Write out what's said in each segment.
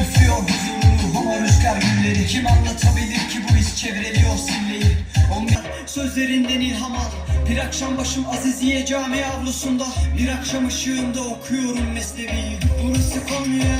Üflüyor huzurunu hava rüzgar gülleri. Kim anlatabilir ki bu his çevreliyor silleyi Onlar sözlerinden ilham al. Bir akşam başım Aziziye cami avlusunda. Bir akşam ışığında okuyorum mesneviyi. Burası Konya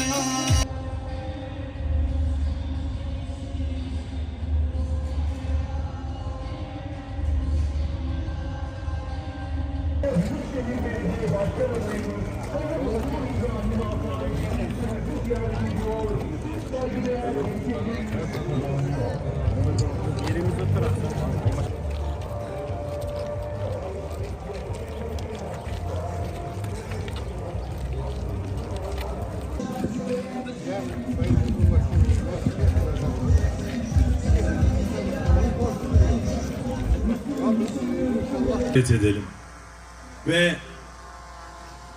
sohbet edelim. Ve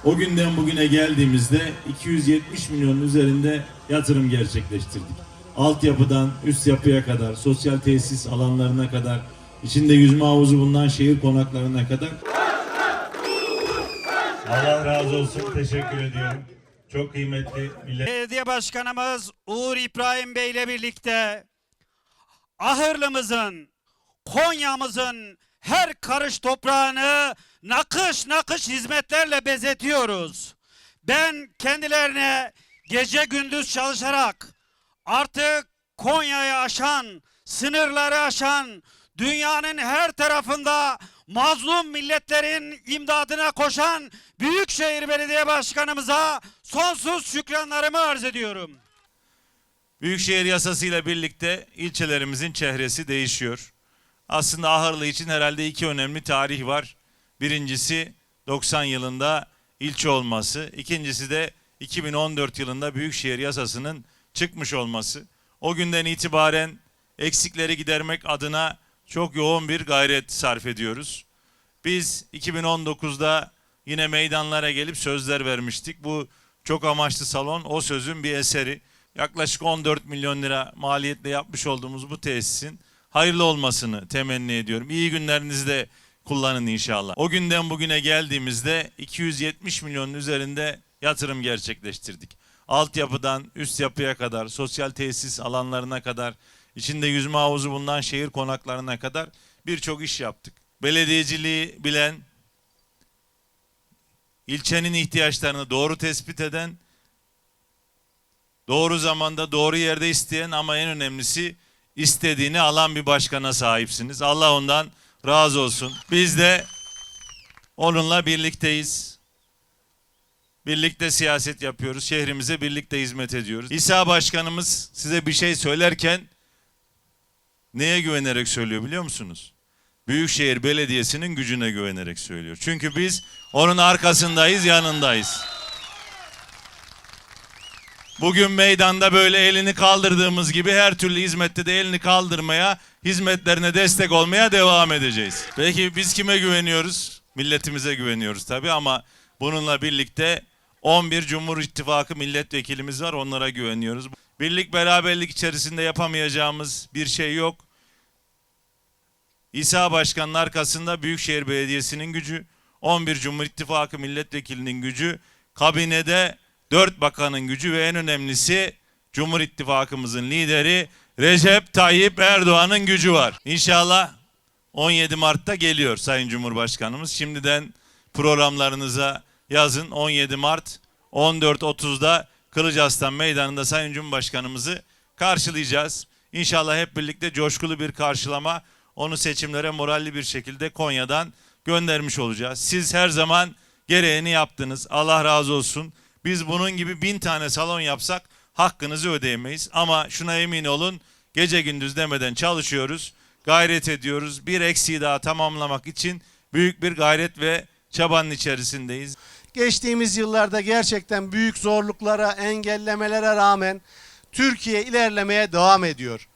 o günden bugüne geldiğimizde 270 milyonun üzerinde yatırım gerçekleştirdik. Altyapıdan üst yapıya kadar, sosyal tesis alanlarına kadar, içinde yüzme havuzu bulunan şehir konaklarına kadar. Allah razı olsun. Teşekkür ediyorum. Çok kıymetli millet. Belediye Başkanımız Uğur İbrahim Bey ile birlikte Ahırlımızın, Konya'mızın her karış toprağını nakış nakış hizmetlerle bezetiyoruz. Ben kendilerine gece gündüz çalışarak artık Konya'yı aşan, sınırları aşan, dünyanın her tarafında mazlum milletlerin imdadına koşan Büyükşehir Belediye Başkanımıza sonsuz şükranlarımı arz ediyorum. Büyükşehir yasasıyla birlikte ilçelerimizin çehresi değişiyor. Aslında Ahırlı için herhalde iki önemli tarih var. Birincisi 90 yılında ilçe olması, ikincisi de 2014 yılında Büyükşehir yasasının çıkmış olması. O günden itibaren eksikleri gidermek adına çok yoğun bir gayret sarf ediyoruz. Biz 2019'da yine meydanlara gelip sözler vermiştik. Bu çok amaçlı salon o sözün bir eseri. Yaklaşık 14 milyon lira maliyetle yapmış olduğumuz bu tesisin hayırlı olmasını temenni ediyorum. İyi günlerinizde kullanın inşallah. O günden bugüne geldiğimizde 270 milyonun üzerinde yatırım gerçekleştirdik. Altyapıdan üst yapıya kadar, sosyal tesis alanlarına kadar, içinde yüzme havuzu bulunan şehir konaklarına kadar birçok iş yaptık. Belediyeciliği bilen, ilçenin ihtiyaçlarını doğru tespit eden, doğru zamanda doğru yerde isteyen ama en önemlisi istediğini alan bir başkana sahipsiniz. Allah ondan razı olsun. Biz de onunla birlikteyiz. Birlikte siyaset yapıyoruz. Şehrimize birlikte hizmet ediyoruz. İsa Başkanımız size bir şey söylerken neye güvenerek söylüyor biliyor musunuz? Büyükşehir Belediyesi'nin gücüne güvenerek söylüyor. Çünkü biz onun arkasındayız, yanındayız. Bugün meydanda böyle elini kaldırdığımız gibi her türlü hizmette de elini kaldırmaya, hizmetlerine destek olmaya devam edeceğiz. Peki biz kime güveniyoruz? Milletimize güveniyoruz tabii ama bununla birlikte 11 Cumhur İttifakı milletvekilimiz var onlara güveniyoruz. Birlik beraberlik içerisinde yapamayacağımız bir şey yok. İsa Başkan'ın arkasında Büyükşehir Belediyesi'nin gücü, 11 Cumhur İttifakı milletvekilinin gücü, kabinede 4 bakanın gücü ve en önemlisi Cumhur İttifakımızın lideri Recep Tayyip Erdoğan'ın gücü var. İnşallah 17 Mart'ta geliyor Sayın Cumhurbaşkanımız. Şimdiden programlarınıza yazın 17 Mart 14.30'da Kılıçarslan Meydanı'nda Sayın Cumhurbaşkanımızı karşılayacağız. İnşallah hep birlikte coşkulu bir karşılama onu seçimlere moralli bir şekilde Konya'dan göndermiş olacağız. Siz her zaman gereğini yaptınız. Allah razı olsun. Biz bunun gibi bin tane salon yapsak hakkınızı ödeyemeyiz. Ama şuna emin olun gece gündüz demeden çalışıyoruz. Gayret ediyoruz. Bir eksiği daha tamamlamak için büyük bir gayret ve çabanın içerisindeyiz. geçtiğimiz yıllarda gerçekten büyük zorluklara, engellemelere rağmen Türkiye ilerlemeye devam ediyor.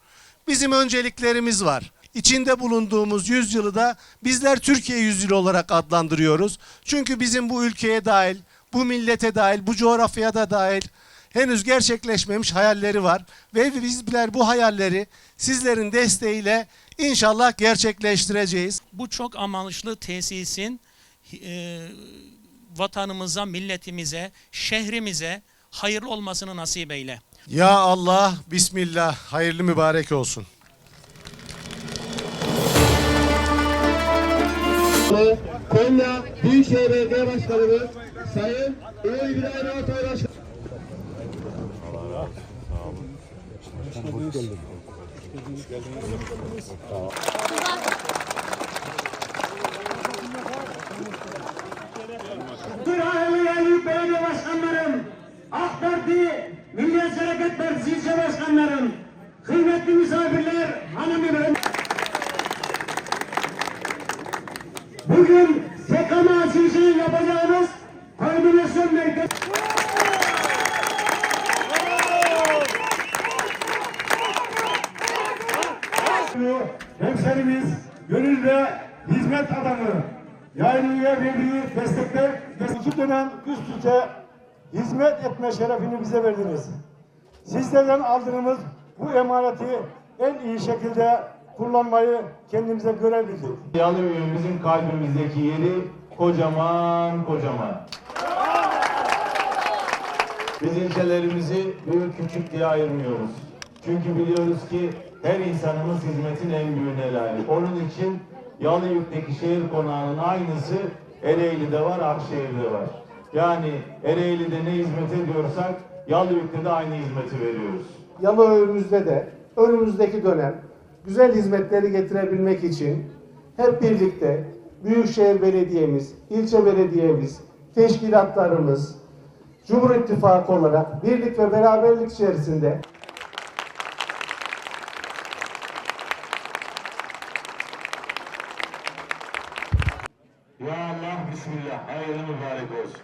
Bizim önceliklerimiz var. İçinde bulunduğumuz yüzyılı da bizler Türkiye yüzyılı olarak adlandırıyoruz. Çünkü bizim bu ülkeye dahil, bu millete dahil, bu coğrafyaya da dahil henüz gerçekleşmemiş hayalleri var. Ve bizler bu hayalleri sizlerin desteğiyle inşallah gerçekleştireceğiz. bu çok amaçlı tesisin e, vatanımıza, milletimize, şehrimize hayırlı olmasını nasip eyle. Ya Allah, Bismillah, hayırlı mübarek olsun. Konya Büyükşehir Belediye Başkanımız Sayın Uğur İbrahim Altay Başkanı. Kırhane Yaylık Belediye Başkanlarım, AK Parti, Milliyetçi Hareket Partisi ilçe başkanlarım, kıymetli misafirler, hanımefendi. Bugün SKM açılışını yapacağımız merkezi. hemşerimiz, gönül ve hizmet adamı yayınlıya verdiği destekler, iki dönem üst üste hizmet etme şerefini bize verdiniz. Sizlerden aldığımız bu emaneti en iyi şekilde kullanmayı kendimize görev bildik. Yalıbey'in bizim kalbimizdeki yeri kocaman kocaman. Biz ilçelerimizi büyük küçük diye ayırmıyoruz. Çünkü biliyoruz ki her insanımız hizmetin en büyüğüne layık. Onun için Yalıbey'deki şehir konağının aynısı Ereğli'de var, Akşehir'de var. Yani Ereğli'de ne hizmet ediyorsak Yalıbey'de de aynı hizmeti veriyoruz. Yalova'mızda de önümüzdeki dönem güzel hizmetleri getirebilmek için hep birlikte Büyükşehir Belediye'miz, ilçe belediyemiz, teşkilatlarımız, Cumhur İttifakı olarak birlik ve beraberlik içerisinde Ya Allah Bismillah. Hayırlı mübarek olsun.